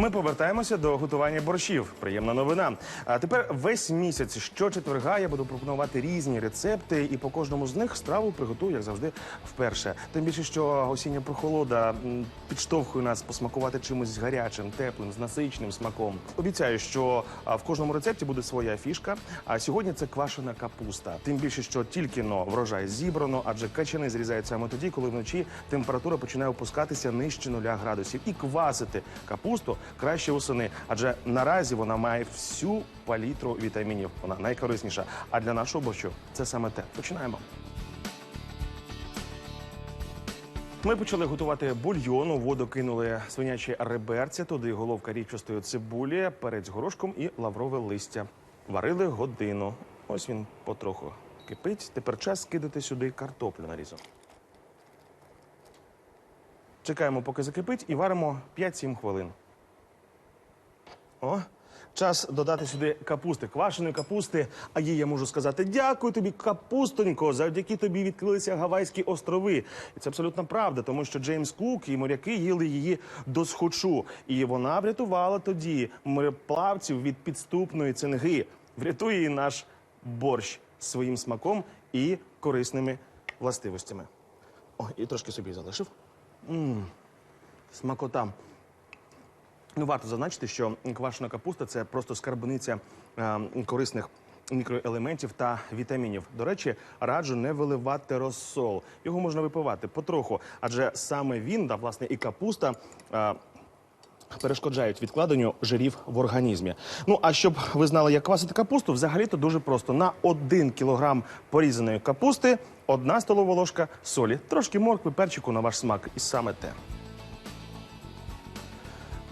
Ми повертаємося до готування борщів. Приємна новина. А тепер весь місяць щочетверга я буду пропонувати різні рецепти, і по кожному з них страву приготую, як завжди, вперше. Тим більше, що осіння прохолода підштовхує нас посмакувати чимось гарячим, теплим, з насичним смаком. Обіцяю, що в кожному рецепті буде своя фішка. А сьогодні це квашена капуста. Тим більше, що тільки но врожай зібрано, адже качани зрізають саме тоді, коли вночі температура починає опускатися нижче нуля градусів. І квасити капусту краще восени, адже наразі вона має всю палітру вітамінів. Вона найкорисніша. А для нашого борщу це саме те. Починаємо. Ми почали готувати бульйон. У воду кинули свинячі реберця, туди головка рівчастої цибулі, перець з горошком і лаврове листя. Варили годину. Ось він потроху кипить. Тепер час скидати сюди картоплю нарізану. Чекаємо, поки закипить, і варимо 5-7 хвилин. О, час додати сюди капусти, квашеної капусти. А їй я можу сказати дякую тобі, капустонько. Завдяки тобі відкрилися Гавайські острови. І це абсолютно правда, тому що Джеймс Кук і моряки їли її до схочу. І вона врятувала тоді мореплавців від підступної цинги. Врятує її наш борщ своїм смаком і корисними властивостями. О, і трошки собі залишив. М, Смакота. Ну, варто зазначити, що квашена капуста це просто скарбниця е, корисних мікроелементів та вітамінів. До речі, раджу не виливати розсол. Його можна випивати потроху, адже саме він, да, власне, і капуста. е, Перешкоджають відкладенню жирів в організмі. Ну а щоб ви знали, як квасити капусту, взагалі-то дуже просто. На 1 кілограм порізаної капусти одна столова ложка солі, трошки моркви, перчику на ваш смак. І саме те.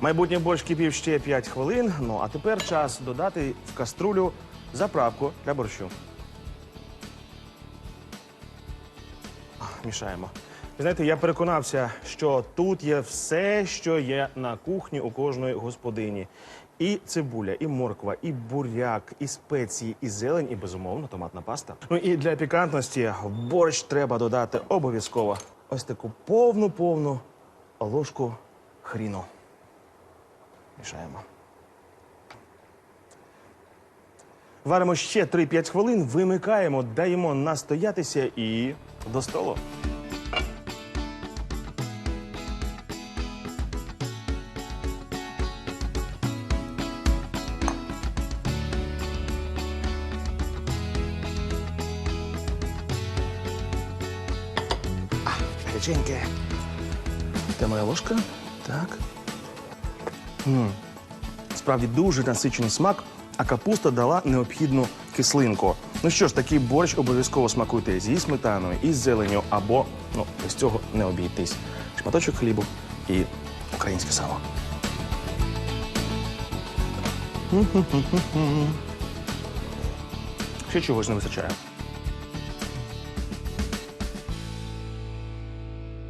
Майбутній борщ кипів ще 5 хвилин. Ну а тепер час додати в каструлю заправку для борщу. Мішаємо. Знаєте, я переконався, що тут є все, що є на кухні у кожної господині. І цибуля, і морква, і буряк, і спеції, і зелень, і безумовно томатна паста. Ну і для пікантності в борщ треба додати обов'язково ось таку повну-повну ложку хріну. Мішаємо. Варимо ще 3-5 хвилин, вимикаємо, даємо настоятися і до столу. Гаряченьке. Де моя ложка? Так. Справді дуже насичений смак, а капуста дала необхідну кислинку. Ну що ж, такий борщ обов'язково смакуйте зі сметаною, із зеленю, або ну, без цього не обійтись. Шматочок хлібу і українське сало. Ще чогось не вистачає.